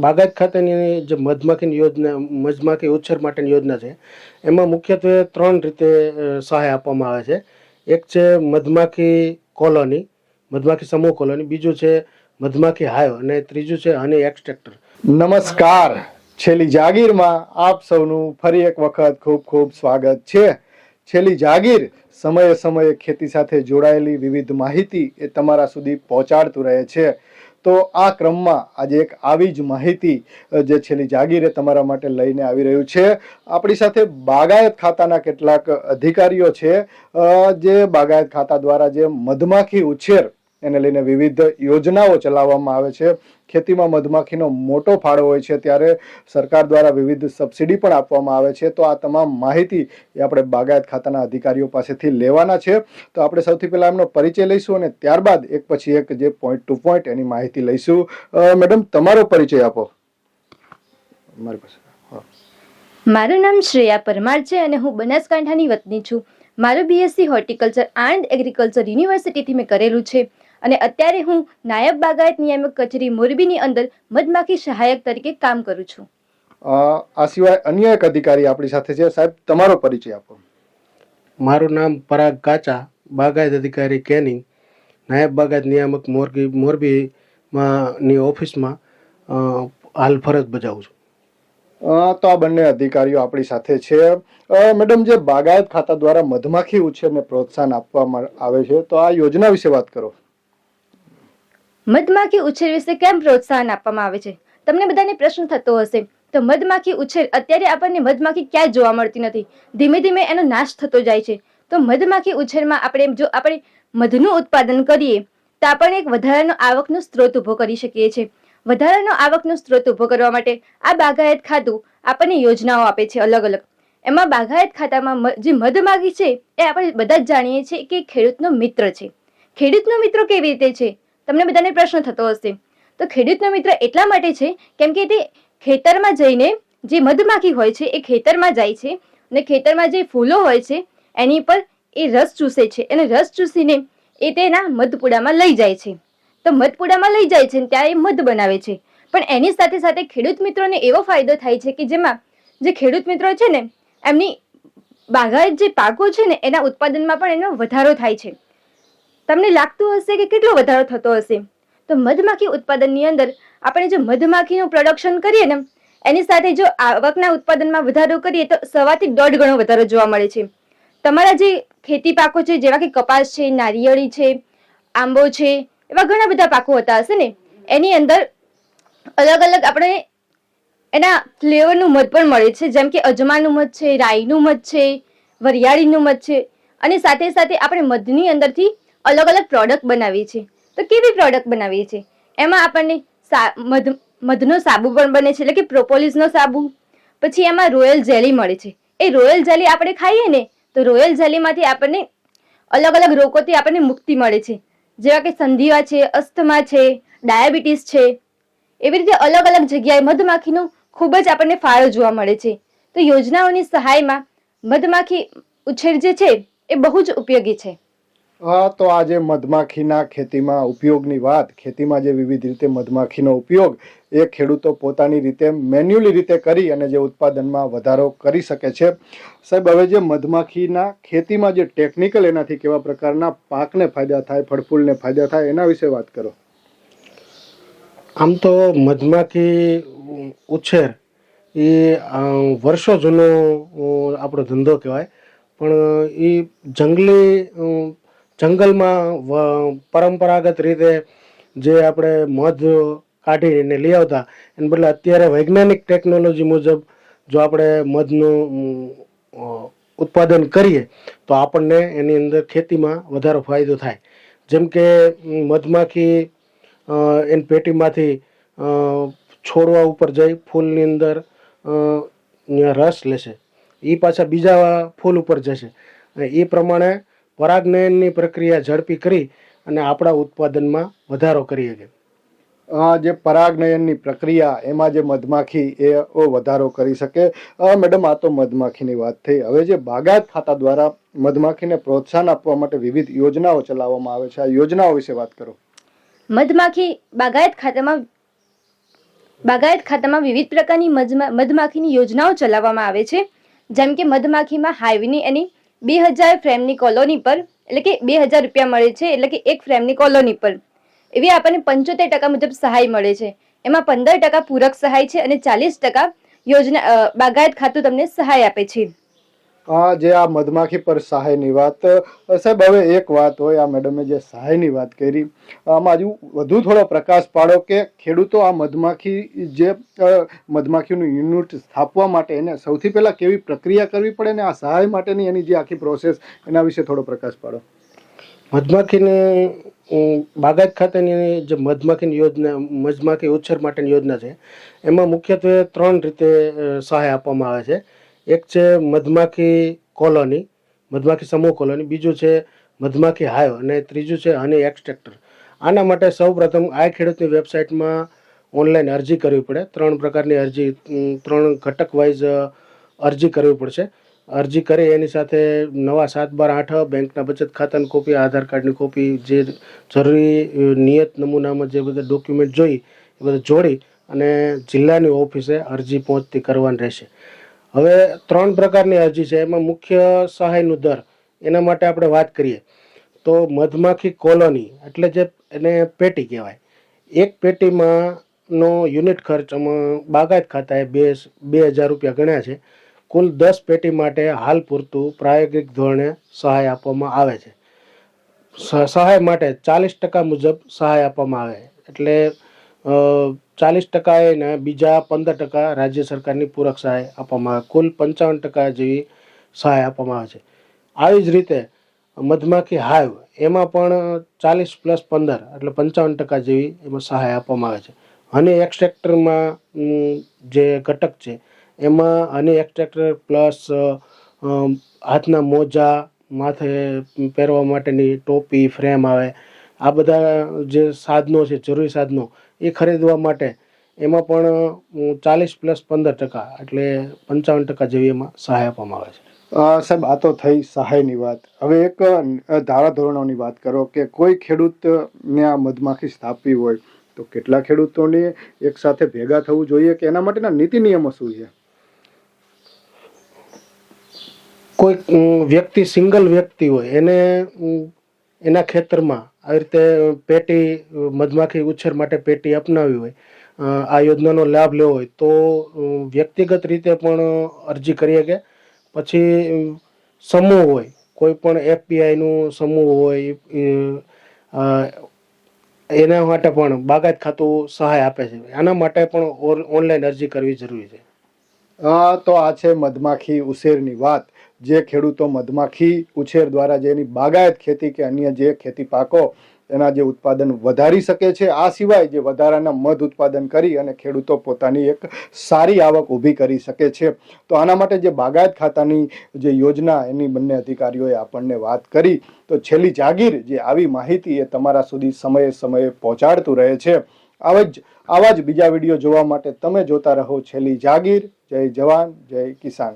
બાગાયત ખાતેની જે મધમાખીની યોજના, મધમાખી ઉછેર માટેની યોજના છે, એમાં મુખ્યત્વે ત્રણ રીતે સહાય આપવામાં આવે છે. એક છે મધમાખી કોલોની, મધમાખી સમૂહ કોલોની, બીજું છે મધમાખી હાયો, અને ત્રીજું છે હની એક્સટ્રેક્ટર. નમસ્કાર. છેલ્લી જાગીરમાં આપ સૌનું ફરી એક વખત ખૂબ ખૂબ સ્વાગત છે. છેલ્લી જાગીર સમયે સમયે ખેતી સાથે જોડાયેલી વિવિધ માહિતી એ તમારા સુધી પહોંચાડતું રહે છે. તો આ ક્રમમાં આજે એક આવી જ માહિતી જે છેલ્લી જાગીરે તમારા માટે લઈને આવી રહ્યું છે. આપણી સાથે બાગાયત ખાતાના કેટલાક અધિકારીઓ છે. જે બાગાયત ખાતા દ્વારા જે મધમાખી ઉછેર, એને લઈને વિવિધ યોજનાઓ ચલાવવામાં આવે છે. ખેતીમાં મધમાખીનો મોટો ફાળો હોય છે, ત્યારે સરકાર દ્વારા વિવિધ સબસિડી પણ આપવામાં આવે છે. તો આ તમામ માહિતી એ આપણે બાગાયત ખાતાના અધિકારીઓ પાસેથી લેવાના છે. તો આપણે સૌથી પહેલાં એમનો પરિચય લઈશું અને ત્યારબાદ એક પછી એક જે પોઈન્ટ ટુ પોઈન્ટ એની માહિતી લઈશું. મેડમ, તમારો પરિચય આપો. મારી પાસે. મારું નામ શ્રેયા પરમાર છે અને હું બનાસકાંઠાની વતની છું. મારું બીએસસી હોર્ટિકલ્ચર એન્ડ એગ્રીકલ્ચર યુનિવર્સિટીથી મેં કરેલું છે. અને અત્યારે હું નાયબ બાગાયત નિયામક કચેરી મોરબીની અંદર મધમાખી સહાયક તરીકે કામ કરું છું. આ સિવાય અન્ય એક અધિકારી આપણી સાથે છે. સાહેબ તમારો પરિચય આપો. મારું નામ પરાગ કાચા બાગાયત અધિકારી કેનિંગ નાયબ બાગાયત નિયામક મોરબી મોરબીમાં ની ઓફિસમાં હાલ ફરજ બજાવું છું. તો આ બંને અધિકારીઓ આપણી સાથે છે. મેડમ જે બાગાયત ખાતા દ્વારા મધમાખી ઉછેરને પ્રોત્સાહન આપવામાં આવે છે તો આ યોજના વિશે વાત કરો. મધમાખી ઉછેર વિશે કેમ પ્રોત્સાહન આપવામાં આવે છે? તમને બધાને પ્રશ્ન થતો હશે, તો મધમાખી ઉછેર અત્યારે આપણને મધમાખી ક્યાંય જોવા મળતી નથી. ધીમે ધીમે એનો નાશ થતો જાય છે. તો મધમાખી ઉછેરમાં આપણે જો આપણે મધનું ઉત્પાદન કરીએ, તો આપણે એક વધારાનો આવકનો સ્ત્રોત ઊભો કરી શકીએ છીએ. વધારાનો આવકનો સ્ત્રોત ઊભો કરવા માટે આ બાગાયત ખાતું આપણને યોજનાઓ આપે છે અલગ અલગ. એમાં બાગાયત ખાતામાં જે મધમાખી છે, એ આપણે બધા જ જાણીએ છીએ કે ખેડૂતનો મિત્ર છે. ખેડૂતનો મિત્ર કેવી રીતે છે? તમને બધાને પ્રશ્ન થતો હશે. તો ખેડૂતનો મિત્ર એટલા માટે છે, કેમ કે તે ખેતરમાં જઈને જે મધમાખી હોય છે, એ ખેતરમાં જાય છે અને ખેતરમાં જે ફૂલો હોય છે, એની પર એ રસ ચૂસે છે. અને રસ ચૂસીને એ તેના મધપુડામાં લઈ જાય છે. તો મધપુડામાં લઈ જાય છે ને ત્યાં એ મધ બનાવે છે. પણ એની સાથે સાથે ખેડૂત મિત્રોને એવો ફાયદો થાય છે કે જેમાં જે ખેડૂત મિત્રો છે ને, એમની બાગાયત જે પાકો છે ને, એના ઉત્પાદનમાં પણ એનો વધારો થાય છે. તમને લાગતું હશે કે કેટલો વધારો થતો હશે? તો મધમાખી ઉત્પાદનની અંદર આપણે જો મધમાખીનું પ્રોડક્શન કરીએ ને, એની સાથે જો આવકના ઉત્પાદનમાં વધારો કરીએ તો સવાથી દોઢ ગણો વધારો જોવા મળે છે. તમારા જે ખેતી પાકો છે, જેવા કે કપાસ છે, નારિયેળી છે, આંબો છે, એવા ઘણા બધા પાકો હતા હશે ને. એની અંદર અલગ અલગ આપણે એના ફ્લેવરનું મધ પણ મળે છે. જેમ કે અજમાનું મધ છે, રાઈનું મધ છે, વરિયાળીનું મધ છે. અને સાથે સાથે આપણે મધની અંદરથી અલગ અલગ પ્રોડક્ટ બનાવીએ છીએ. તો કેવી પ્રોડક્ટ બનાવીએ છીએ? એમાં આપણને મધ, મધનો સાબુ પણ બને છે, એટલે કે પ્રોપોલિસનો સાબુ. પછી એમાં રોયલ જેલી મળે છે. એ રોયલ જેલી આપણે ખાઈએ ને, તો રોયલ જેલીમાંથી આપણને અલગ અલગ રોગોથી આપણને મુક્તિ મળે છે. જેવા કે સંધિવા છે, અસ્થમા છે, ડાયાબિટીસ છે. એવી રીતે અલગ અલગ જગ્યાએ મધમાખીનો ખૂબ જ આપણને ફાળો જોવા મળે છે. તો યોજનાઓની સહાયમાં મધમાખી ઉછેર જે છે, એ બહુ જ ઉપયોગી છે. હા, તો આજે મધમાખીના ખેતીમાં ઉપયોગની વાત. ખેતીમાં જે વિવિધ રીતે મધમાખીનો ઉપયોગ, એ ખેડૂતો પોતાની રીતે મેન્યુઅલી રીતે કરી અને જે ઉત્પાદનમાં વધારો કરી શકે છે. સાહેબ, હવે જે મધમાખીના ખેતીમાં જે ટેકનિકલ એનાથી કેવા પ્રકારના પાકને ફાયદા થાય, ફળફૂલને ફાયદા થાય, એના વિશે વાત કરો. આમ તો મધમાખી ઉછેર એ વર્ષો જૂનો આપણો ધંધો કહેવાય. પણ એ જંગલી જંગલમાં પરંપરાગત રીતે જે આપણે મધ કાઢીને લઈ આવતા, એને બદલે અત્યારે વૈજ્ઞાનિક ટેકનોલોજી મુજબ જો આપણે મધનું ઉત્પાદન કરીએ, તો આપણને એની અંદર ખેતીમાં વધારો ફાયદો થાય. જેમ કે મધમાખી એની પેટીમાંથી છોડવા ઉપર જઈ ફૂલની અંદર રસ લેશે. એ પાછા બીજા ફૂલ ઉપર જશે. એ પ્રમાણે પરાગનયનની પ્રક્રિયા ઝડપી કરી અને આપણા ઉત્પાદનમાં વધારો કરીએ છીએ આ જે પરાગનયનની પ્રક્રિયા એમાં જે મધમાખી એ વધારો કરી શકે. મેડમ આ તો મધમાખીની વાત થઈ. હવે જે બાગાયત ખાતા દ્વારા મધમાખીને પ્રોત્સાહન આપવા માટે વિવિધ યોજનાઓ ચલાવવામાં આવે છે. આ યોજનાઓ વિશે વાત કરો. મધમાખી બાગાયત ખાતામાં બાગાયત ખાતામાં વિવિધ પ્રકારની મધમા- મધમાખીની યોજનાઓ ચલાવવામાં આવે છે. જેમ કે મધમાખીમાં હાઇવની એની બે હજાર ફ્રેમની કોલોની પર, એટલે કે બે હજાર રૂપિયા મળે છે, એટલે કે એક ફ્રેમની કોલોની પર. એવી આપણને પંચોતેર ટકા મુજબ સહાય મળે છે. એમાં પંદર ટકા પૂરક સહાય છે અને ચાલીસ ટકા યોજના બાગાયત ખાતું તમને સહાય આપે છે. જે આ મધમાખી પર સહાયની વાત સાહેબ, હવે એક વાત હોય, આ મેડમે જે સહાયની વાત કરી, આમાં હજુ વધુ થોડો પ્રકાશ પાડો કે ખેડૂતો આ મધમાખી જે મધમાખીનું યુનિટ સ્થાપવા માટે એને સૌથી પહેલાં કેવી પ્રક્રિયા કરવી પડે ને આ સહાય માટેની એની જે આખી પ્રોસેસ, એના વિશે થોડો પ્રકાશ પાડો. મધમાખીને બાગાયત ખાતેની જે મધમાખીની યોજના, મધમાખી ઉછેર માટેની યોજના છે, એમાં મુખ્યત્વે ત્રણ રીતે સહાય આપવામાં આવે છે. એક છે મધમાખી કોલોની, મધમાખી સમૂહ કોલોની, બીજું છે મધમાખી હાયો અને ત્રીજું છે હની એક્સટ્રેક્ટર. આના માટે સૌપ્રથમ આ ખેડૂતની વેબસાઇટમાં ઓનલાઈન અરજી કરવી પડે. ત્રણ પ્રકારની અરજી ત્રણ ઘટક વાઇઝ અરજી કરવી પડશે. અરજી કરી એની સાથે નવા સાત બાર આઠ, બેંકના બચત ખાતાની કોપી, આધાર કાર્ડની કોપી, જે જરૂરી નિયત નમૂનામાં જે બધા ડોક્યુમેન્ટ જોઈ એ બધા જોડી અને જિલ્લાની ઓફિસે અરજી પહોંચતી કરવાની રહેશે. હવે ત્રણ પ્રકારની અરજી છે. એમાં મુખ્ય સહાયનો દર, એના માટે આપણે વાત કરીએ. તો મધમાખી કોલોની એટલે જે એને પેટી કહેવાય. એક પેટીમાં નો યુનિટ ખર્ચ બાગાયત ખાતાએ બે બે હજાર રૂપિયા ગણ્યા છે. કુલ દસ પેટી માટે હાલ પૂરતું પ્રાયોગિક ધોરણે સહાય આપવામાં આવે છે. સહાય માટે ચાલીસ ટકા મુજબ સહાય આપવામાં આવે. એટલે ચાલીસ ટકા એને બીજા પંદર ટકા રાજ્ય સરકારની પૂરક સહાય આપવામાં આવે. કુલ પંચાવન ટકા જેવી સહાય આપવામાં આવે છે. આવી જ રીતે મધમાખી હાઈવ એમાં પણ ચાલીસ પ્લસ પંદર, એટલે પંચાવન ટકા જેવી એમાં સહાય આપવામાં આવે છે. હની એક્સટ્રેક્ટરમાં જે ઘટક છે, એમાં હની એક્સટ્રેક્ટર પ્લસ હાથના મોજા માથે પહેરવા માટેની ટોપી, ફ્રેમ આવે. આ બધા જે સાધનો છે, જરૂરી સાધનો એ ખરીદવા માટે. એમાં પણ ચાલીસ પ્લસ પંદર ટકા એટલે પંચાવન ટકા જેવી એમાં સહાય આપવામાં આવે છે. સાહેબ આ તો થઈ સહાયની વાત. હવે એક ધારાધોરણોની વાત કરો કે કોઈ ખેડૂતને આ મધમાખી સ્થાપવી હોય તો કેટલા ખેડૂતોને એક સાથે ભેગા થવું જોઈએ કે એના માટેના નીતિ નિયમો શું છે? કોઈ વ્યક્તિ સિંગલ વ્યક્તિ હોય એને એના ખેતરમાં આવી રીતે પેટી, મધમાખી ઉછેર માટે પેટી અપનાવી હોય આ યોજનાનો લાભ લેવો હોય, તો વ્યક્તિગત રીતે પણ અરજી કરી શકે. પછી સમૂહ હોય, કોઈ પણ એફપીઆઈનું સમૂહ હોય એના માટે પણ બાગાયત ખાતું સહાય આપે છે. આના માટે પણ ઓનલાઈન અરજી કરવી જરૂરી છે. તો આ છે મધમાખી ઉછેરની વાત. જે ખેડૂતો મધમાખી ઉછેર દ્વારા જે એની બાગાયત ખેતી કે અન્ય જે ખેતી પાકો એના જે ઉત્પાદન વધારી શકે છે, આ સિવાય જે વધારાના મધ ઉત્પાદન કરી અને ખેડૂતો પોતાની એક સારી આવક ઊભી કરી શકે છે. તો આના માટે જે બાગાયત ખાતાની જે યોજના એની બંને અધિકારીઓએ આપણને વાત કરી. તો છેલ્લી જાગીર જે આવી માહિતી એ તમારા સુધી સમયે સમયે પહોંચાડતું રહે છે. આવા જ આવા જ બીજા વીડિયો જોવા માટે તમે જોતા રહો છેલ્લી જાગીર. જય જવાન, જય કિસાન.